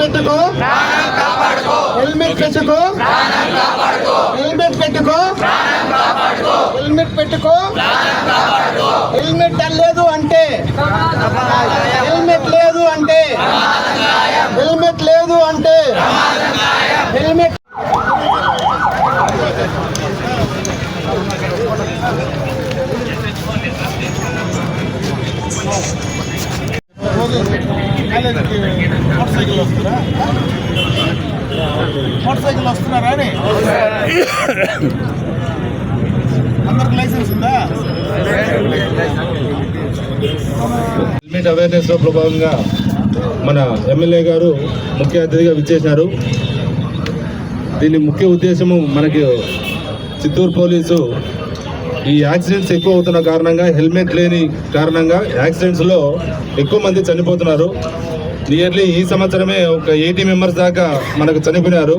పెట్టుకో. హెల్మెట్ పెట్టుకో. హెల్మెట్ పెట్టుకో. హెల్మెట్ పెట్టుకో. హెల్మెట్ లేదు అంటే. హెల్మెట్ లేదు అంటే. హెల్మెట్ లేదు అంటే. మోటార్ సైకిల్ వస్తున్నారా అని అందరికి లైసెన్స్ ఉందా? హెల్మెట్ అవేర్నెస్లో ప్రభావంగా మన ఎమ్మెల్యే గారు ముఖ్య అతిథిగా విచ్చేశారు. దీని ముఖ్య ఉద్దేశము మనకి చిత్తూరు పోలీసు ఈ యాక్సిడెంట్స్ ఎక్కువ అవుతున్న కారణంగా హెల్మెట్ లేని కారణంగా యాక్సిడెంట్స్లో ఎక్కువ మంది చనిపోతున్నారు. నియర్లీ ఈ సంవత్సరమే ఒక ఎయిటీ మెంబర్స్ దాకా మనకు చనిపోయినారు.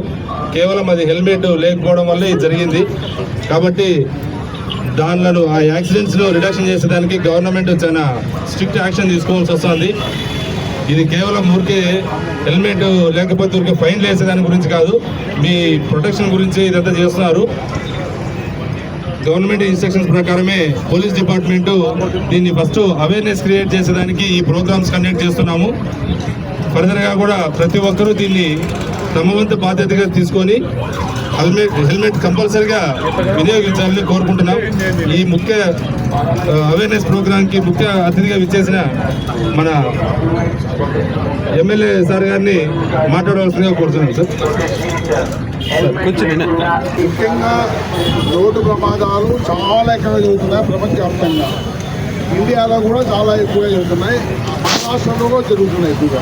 కేవలం అది హెల్మెట్ లేకపోవడం వల్ల ఇది జరిగింది. కాబట్టి దానిలను ఆ యాక్సిడెంట్స్ను రిడక్షన్ చేసేదానికి గవర్నమెంట్ చాలా స్ట్రిక్ట్ యాక్షన్ తీసుకోవాల్సి వస్తుంది. ఇది కేవలం ఊరికే హెల్మెట్ లేకపోతే ఊరికే ఫైన్ వేసేదాని గురించి కాదు. మీ ప్రొటెక్షన్ గురించి ఇదంతా చేస్తున్నారు. గవర్నమెంట్ ఇన్స్ట్రక్షన్స్ ప్రకారమే పోలీస్ డిపార్ట్మెంట్ దీన్ని ఫస్ట్ అవేర్నెస్ క్రియేట్ చేసేదానికి ఈ ప్రోగ్రామ్స్ కండక్ట్ చేస్తున్నాము. ఫర్దర్గా కూడా ప్రతి ఒక్కరూ దీన్ని తమ వంతు బాధ్యతగా తీసుకొని హెల్మెట్ హెల్మెట్ కంపల్సరిగా వినియోగించాలని కోరుకుంటున్నాం. ఈ ముఖ్య అవేర్నెస్ ప్రోగ్రాంకి ముఖ్య అతిథిగా విచ్చేసిన మన ఎమ్మెల్యే సార్ గారిని మాట్లాడవలసిందిగా కోరుతున్నాం సార్. ముఖ్యంగా రోడ్డు ప్రమాదాలు చాలా ఎక్కువ జరుగుతున్నాయి ప్రపంచవ్యాప్తంగా. ఇండియాలో కూడా చాలా ఎక్కువగా జరుగుతున్నాయి. రాష్ట్రంలో కూడా జరుగుతున్నాయి ఎక్కువగా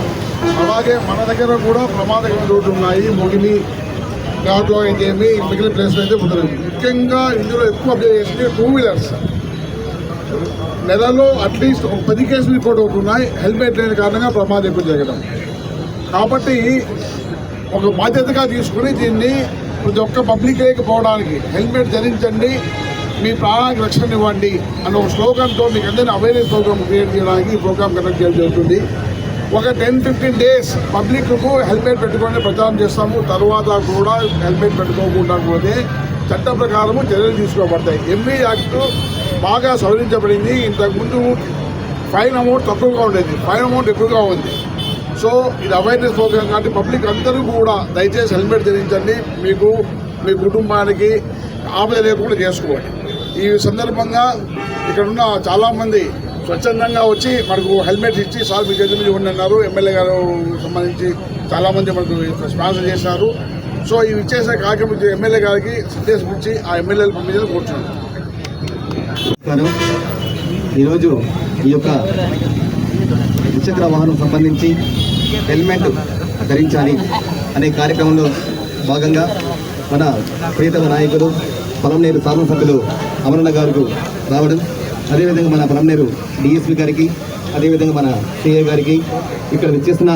అలాగే మన దగ్గర కూడా ప్రమాదకరమైన రోడ్లు ఉన్నాయి. మొగిలి ఘాట్లో ఇంకేమి మిగిలిన ప్లేస్లో అయితే ఉండలేదు ముఖ్యంగా ఇందులో ఎక్కువ అబ్జర్వ్ చేసింది టూ వీలర్స్ నెలలో అట్లీస్ట్ ఒక పది కేసులు రిపోర్ట్ అవుతున్నాయి హెల్మెట్ లేని కారణంగా ప్రమాదం ఎక్కువ జరగడం. కాబట్టి ఒక బాధ్యతగా తీసుకుని దీన్ని ప్రతి ఒక్క పబ్లిక్ లేకపోవడానికి హెల్మెట్ ధరించండి. మీ ప్రాణానికి రక్షణ ఇవ్వండి అన్న ఒక స్లోగన్తో మీకు అందరినీ అవేర్నెస్ ప్రోగ్రామ్ క్రియేట్ చేయడానికి ఈ ప్రోగ్రామ్ కండక్ట్ చేయడం జరుగుతుంది. ఒక టెన్ ఫిఫ్టీన్ డేస్ పబ్లిక్కు హెల్మెట్ పెట్టుకొని ప్రచారం చేస్తాము. తర్వాత కూడా హెల్మెట్ పెట్టుకోకుండా పోతే చట్ట ప్రకారము చర్యలు తీసుకోబడతాయి. ఎంబీ యాక్ట్ బాగా సవరించబడింది. ఇంతకుముందు ఫైన్ అమౌంట్ తక్కువగా ఉండేది. ఫైన్ అమౌంట్ ఎక్కువగా ఉంది. సో ఇది అవేర్నెస్ ప్రోగ్రామ్ కాబట్టి పబ్లిక్ అందరూ కూడా దయచేసి హెల్మెట్ ధరించండి. మీకు మీ కుటుంబానికి ఆపద లేకుండా చేసుకోవాలి. ఈ సందర్భంగా ఇక్కడున్న చాలామంది స్వచ్ఛందంగా వచ్చి మనకు హెల్మెట్ ఇచ్చి సార్ మీ చేతి మీద ఎమ్మెల్యే గారు సంబంధించి చాలామంది మనకు స్పాన్సర్ చేశారు. సో ఇవి ఇచ్చేసిన కార్యక్రమం ఎమ్మెల్యే గారికి సందేశం ఇచ్చి ఆ ఎమ్మెల్యేలు పంపించాలని కోరుతున్నాను ఈరోజు ఈ యొక్క ద్విచక్ర వాహనం సంబంధించి హెల్మెట్ ధరించాలి అనే కార్యక్రమంలో భాగంగా మన ప్రియతమ నాయకులు పొలంనేరు శాసనసభ్యులు అమరణ గారు రావడం. అదేవిధంగా మన పొలంనేరు డిఎస్పీ గారికి అదేవిధంగా మన సిఐ గారికి ఇక్కడ విచ్చేసిన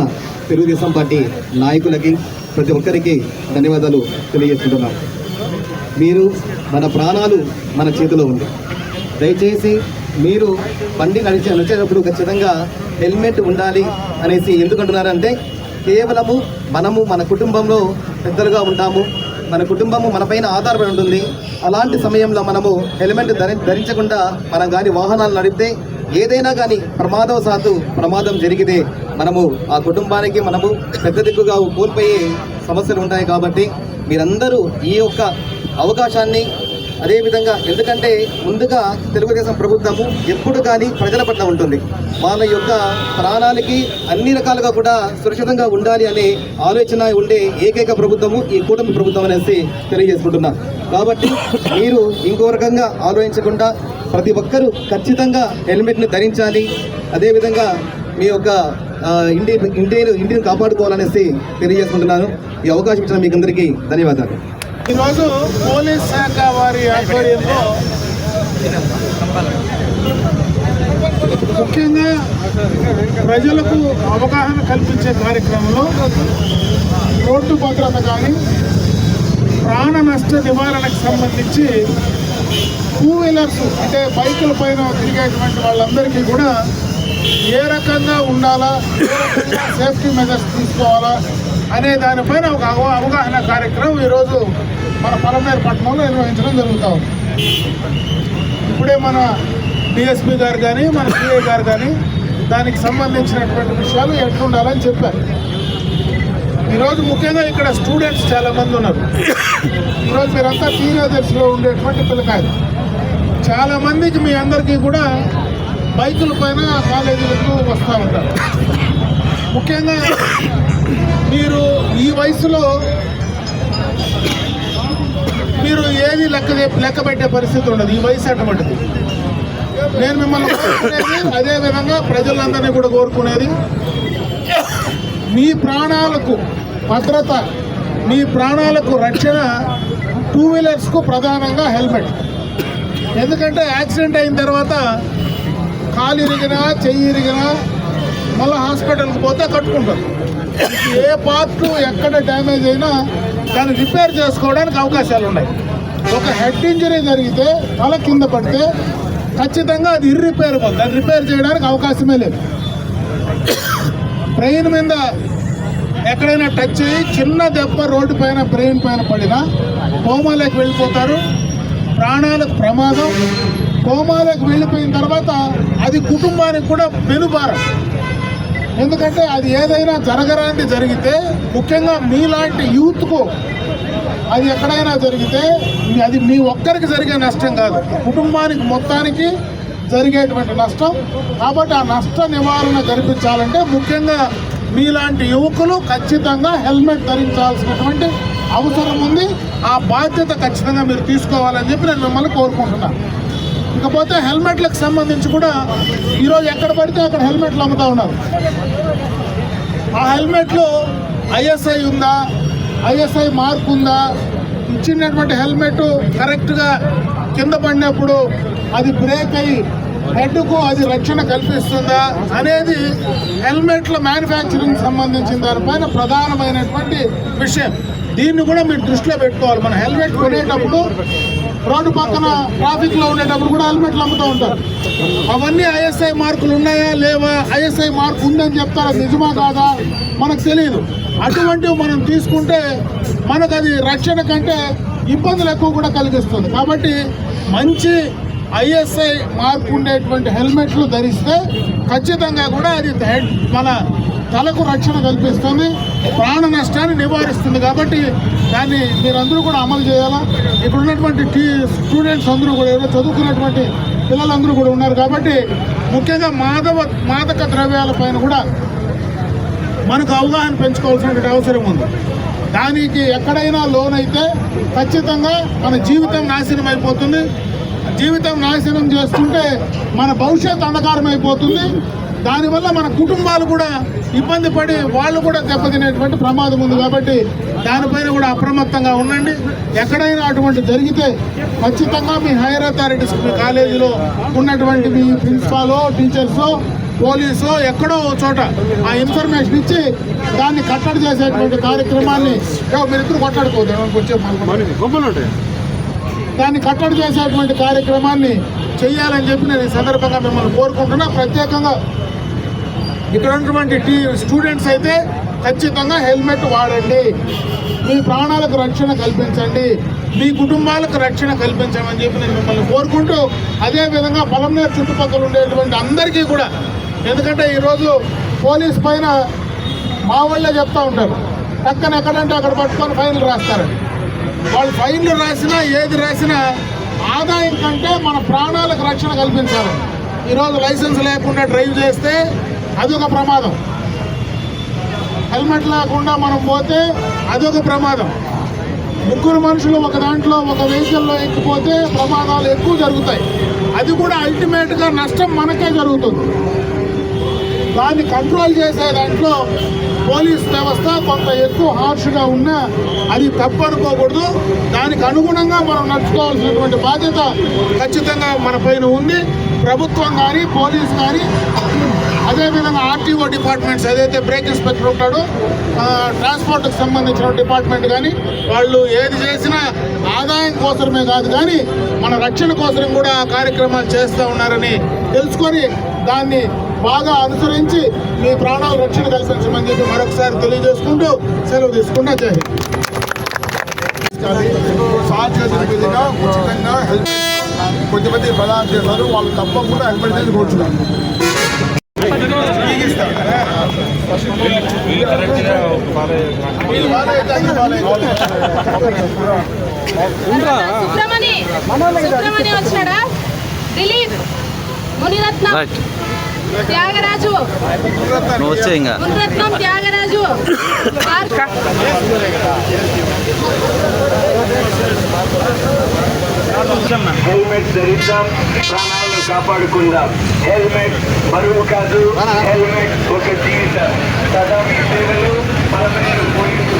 తెలుగుదేశం పార్టీ నాయకులకి ప్రతి ఒక్కరికి ధన్యవాదాలు తెలియజేస్తున్నాం మీరు మన ప్రాణాలు మన చేతిలో ఉంది. దయచేసి మీరు బండి నడిచే నడిచేటప్పుడు ఖచ్చితంగా హెల్మెట్ ఉండాలి అనేసి ఎందుకంటున్నారంటే కేవలము మనము మన కుటుంబంలో పెద్దలుగా ఉంటాము. మన కుటుంబము మనపైన ఆధారపడి ఉంటుంది. అలాంటి సమయంలో మనము హెల్మెట్ ధరి ధరించకుండా మనం కానీ వాహనాలు నడిపితే ఏదైనా కానీ ప్రమాదవశాత్తు ప్రమాదం జరిగితే మనము ఆ కుటుంబానికి మనము పెద్ద దిక్కుగా కోల్పోయే సమస్యలు ఉంటాయి కాబట్టి మీరందరూ ఈ యొక్క అవకాశాన్ని అదేవిధంగా ఎందుకంటే ముందుగా తెలుగుదేశం ప్రభుత్వము ఎప్పుడు కానీ ప్రజల పట్ల ఉంటుంది. వాళ్ళ యొక్క ప్రాణాలకి అన్ని రకాలుగా కూడా సురక్షితంగా ఉండాలి అనే ఆలోచన ఉండే ఏకైక ప్రభుత్వము ఈ కూటమి ప్రభుత్వం అనేసి తెలియజేసుకుంటున్నా. కాబట్టి మీరు ఇంకో రకంగా ఆలోచించకుండా ప్రతి ఒక్కరూ ఖచ్చితంగా హెల్మెట్ని ధరించాలి. అదేవిధంగా మీ యొక్క ఇంటి ఇంటిని ఇంటిని కాపాడుకోవాలనేసి తెలియజేసుకుంటున్నాను. ఈ అవకాశం ఇచ్చిన మీకు అందరికీ ధన్యవాదాలు. ఈరోజు పోలీస్ శాఖ వారి ఆధ్వర్యంలో ముఖ్యంగా ప్రజలకు అవగాహన కల్పించే కార్యక్రమంలో రోడ్డు భద్రత కానీ ప్రాణ నష్ట నివారణకు సంబంధించి టూ వీలర్స్ అంటే బైకుల పైన తిరిగేటువంటి వాళ్ళందరికీ కూడా ఏ రకంగా ఉండాలా సేఫ్టీ మెజర్స్ తీసుకోవాలా అనే దానిపైన ఒక అవగాహన కార్యక్రమం ఈరోజు మన పరమేరు పట్టణంలో నిర్వహించడం జరుగుతూ ఉంది. ఇప్పుడే మన డిఎస్పీ గారు కానీ మన సిఐ గారు కానీ దానికి సంబంధించినటువంటి విషయాలు ఎట్లుండాలని చెప్పారు. ఈరోజు ముఖ్యంగా ఇక్కడ స్టూడెంట్స్ చాలామంది ఉన్నారు. ఈరోజు మీరంతా టీనేజర్స్లో ఉండేటువంటి పిల్లకాయలు. చాలామందికి మీ అందరికీ కూడా బైకుల పైన కాలేజీలకు వస్తూ ఉంటారు. ముఖ్యంగా మీరు ఈ వయసులో మీరు ఏది లెక్క లెక్క పెట్టే పరిస్థితి ఉండదు. ఈ వయసు అటువంటిది నేను మిమ్మల్ని అదేవిధంగా అదే విధంగా ప్రజలందరినీ కూడా కోరుకునేది మీ ప్రాణాలకు భద్రత మీ ప్రాణాలకు రక్షణ టూ వీలర్స్కు ప్రధానంగా హెల్మెట్. ఎందుకంటే యాక్సిడెంట్ అయిన తర్వాత కాలు ఇరిగినా చెయ్యి ఇరిగినా మళ్ళీ హాస్పిటల్కి పోతే కట్టుకుంటారు. ఏ పార్ట్ ఎక్కడ డ్యామేజ్ అయినా దాన్ని రిపేర్ చేసుకోవడానికి అవకాశాలు ఉన్నాయి. ఒక హెడ్ ఇంజరీ జరిగితే తల కింద పడితే ఖచ్చితంగా అది ఇర్రిపేరబుల్ దాన్ని రిపేర్ చేయడానికి అవకాశమే లేదు. బ్రెయిన్ మీద ఎక్కడైనా టచ్ అయ్యి చిన్న దెబ్బ రోడ్డు పైన బ్రెయిన్ పైన పడినా కోమాలోకి వెళ్ళిపోతారు. ప్రాణాలకు ప్రమాదం. కోమాలోకి వెళ్ళిపోయిన తర్వాత అది కుటుంబానికి కూడా పెనుభారం ఎందుకంటే అది ఏదైనా జరగరాంది జరిగితే ముఖ్యంగా మీలాంటి యూత్కు అది ఎక్కడైనా జరిగితే మీ- అది మీ ఒక్కరికి జరిగే నష్టం కాదు కుటుంబానికి మొత్తానికి జరిగేటువంటి నష్టం. కాబట్టి ఆ నష్ట నివారణ జరిపించాలంటే ముఖ్యంగా మీలాంటి యువకులు ఖచ్చితంగా హెల్మెట్ ధరించాల్సినటువంటి అవసరం ఉంది. ఆ బాధ్యత ఖచ్చితంగా మీరు తీసుకోవాలని చెప్పి నేను మిమ్మల్ని కోరుకుంటున్నాను. ఇకపోతే హెల్మెట్లకు సంబంధించి కూడా ఈరోజు ఎక్కడ పడితే అక్కడ హెల్మెట్లు అమ్ముతా ఉన్నారు. ఆ హెల్మెట్లో ఐఎస్ఐ ఉందా? ఐఎస్ఐ మార్క్ ఉందా? ఇచ్చినటువంటి హెల్మెట్ కరెక్ట్గా కింద పడినప్పుడు అది బ్రేక్ అయ్యి హెడ్కు అది రక్షణ కల్పిస్తుందా అనేది హెల్మెట్ల మ్యానుఫ్యాక్చరింగ్ సంబంధించిన దానిపైన ప్రధానమైనటువంటి విషయం. దీన్ని కూడా మీరు దృష్టిలో పెట్టుకోవాలి. మన హెల్మెట్ కొనేటప్పుడు రోడ్డు పక్కన ట్రాఫిక్లో ఉండేటప్పుడు కూడా హెల్మెట్లు అమ్ముతూ ఉంటారు. అవన్నీ ఐఎస్ఐ మార్కులు ఉన్నాయా లేవా? ఐఎస్ఐ మార్క్ ఉందని చెప్తారా? నిజమా కాదా? మనకు తెలియదు అటువంటివి మనం తీసుకుంటే మనకు అది రక్షణ కంటే ఇబ్బందులు ఎక్కువ కూడా కలిగిస్తుంది. కాబట్టి మంచి ఐఎస్ఐ మార్పు ఉండేటువంటి హెల్మెట్లు ధరిస్తే ఖచ్చితంగా కూడా అది హెడ్ మన తలకు రక్షణ కల్పిస్తుంది ప్రాణ నష్టాన్ని నివారిస్తుంది కాబట్టి దాన్ని మీరందరూ కూడా అమలు చేయాలా? ఇక్కడ ఉన్నటువంటి టీ స్టూడెంట్స్ అందరూ కూడా ఎవరో చదువుకున్నటువంటి పిల్లలందరూ కూడా ఉన్నారు కాబట్టి ముఖ్యంగా మాదవ మాదక ద్రవ్యాల పైన కూడా మనకు అవగాహన పెంచుకోవాల్సినటువంటి అవసరం ఉంది. దానికి ఎక్కడైనా లోన్ అయితే ఖచ్చితంగా మన జీవితం నాశనం అయిపోతుంది జీవితం నాశనం చేసుకుంటే మన భవిష్యత్ అంధకారం అయిపోతుంది దానివల్ల మన కుటుంబాలు కూడా ఇబ్బంది పడి వాళ్ళు కూడా దెబ్బతినేటువంటి ప్రమాదం ఉంది కాబట్టి దానిపైన కూడా అప్రమత్తంగా ఉండండి. ఎక్కడైనా అటువంటి జరిగితే ఖచ్చితంగా మీ హైయర్ అథారిటీస్ మీ కాలేజీలో ఉన్నటువంటి మీ ప్రిన్సిపాలో టీచర్సో పోలీసు ఎక్కడో చోట ఆ ఇన్ఫర్మేషన్ ఇచ్చి దాన్ని కట్టడి చేసేటువంటి కార్యక్రమాన్ని మీరు ఇద్దరు కొట్లాడుకోవద్దు. ఏమని కొంచెం దాన్ని కట్టడి చేసేటువంటి కార్యక్రమాన్ని చేయాలని చెప్పి నేను ఈ సందర్భంగా మిమ్మల్ని కోరుకుంటున్నా. ప్రత్యేకంగా ఇక్కడ ఉన్నటువంటి టీ స్టూడెంట్స్ అయితే ఖచ్చితంగా హెల్మెట్ వాడండి. మీ ప్రాణాలకు రక్షణ కల్పించండి. మీ కుటుంబాలకు రక్షణ కల్పించమని చెప్పి నేను మిమ్మల్ని కోరుకుంటూ అదేవిధంగా పొలంనేరు చుట్టుపక్కల ఉండేటువంటి అందరికీ కూడా ఎందుకంటే ఈరోజు పోలీస్ పైన మా వాళ్ళే చెప్తూ ఉంటారు. పక్కన ఎక్కడంటే అక్కడ పట్టుకొని ఫైన్లు రాస్తారండి వాళ్ళు ఫైన్లు రాసినా ఏది రాసినా ఆదాయం కంటే మన ప్రాణాలకు రక్షణ కల్పించాలి. ఈరోజు లైసెన్స్ లేకుండా డ్రైవ్ చేస్తే అదొక ప్రమాదం. హెల్మెట్ లేకుండా మనం పోతే అదొక ప్రమాదం. ముగ్గురు మనుషులు ఒక దాంట్లో ఒక వెహికల్లో ఎక్కిపోతే ప్రమాదాలు ఎక్కువ జరుగుతాయి. అది కూడా అల్టిమేట్గా నష్టం మనకే జరుగుతుంది. దాన్ని కంట్రోల్ చేసే దాంట్లో పోలీస్ వ్యవస్థ కొంత ఎక్కువ హార్ష్గా ఉన్నా అది తప్పనుకోకూడదు. దానికి అనుగుణంగా మనం నడుచుకోవాల్సినటువంటి బాధ్యత ఖచ్చితంగా మన పైన ఉంది. ప్రభుత్వం కానీ పోలీస్ కానీ అదేవిధంగా ఆర్టీఓ డిపార్ట్మెంట్స్ ఏదైతే బ్రేక్ ఇన్స్పెక్టర్ ఉంటాడో ట్రాన్స్పోర్ట్కి సంబంధించిన డిపార్ట్మెంట్ కానీ వాళ్ళు ఏది చేసినా ఆదాయం కోసమే కాదు కానీ మన రక్షణ కోసం కూడా కార్యక్రమాలు చేస్తూ ఉన్నారని తెలుసుకొని దాన్ని బాగా అనుసరించి మీ ప్రాణాల రక్షణ కల్పించమని చెప్పి మరొకసారి తెలియజేసుకుంటూ సెలవు తీసుకుంటా జై హింద్. సార్ చేసిన విధంగా ఉచితంగా హెల్మెట్ కొద్దిమంది ప్రదానం చేశారు వాళ్ళు తప్పకుండా హెల్మెట్ అనేది కోరుచున్నారు సుబ్రమణి సుబ్రమణి వచ్చినాడా? దిలీప్ మునిరత్నం. త్యాగరాజు. నువ్వు వచ్చే ఇంకా. మునిరత్నం త్యాగరాజు. హెల్మెట్ ధరిద్దాం ప్రాణాలను కాపాడుకుందాం. హెల్మెట్ బరువు కాదు హెల్మెట్ ఒక జీవితం. సదా మీ సేవలు పలమనేరు పోలీసు